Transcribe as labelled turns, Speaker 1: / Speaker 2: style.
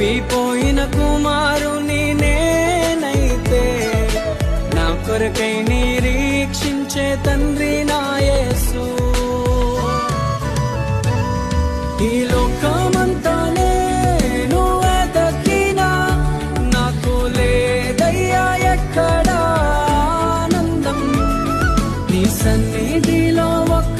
Speaker 1: తప్పిపోయిన కుమారుని నేనైతే నా కొరకై నిరీక్షించే తండ్రి నాయసు ఈ లోకమంతా నేను వెదకినా నాకు లేదయ్యా ఎక్కడ ఆనందం. నీ సన్నిధిలో ఒక్క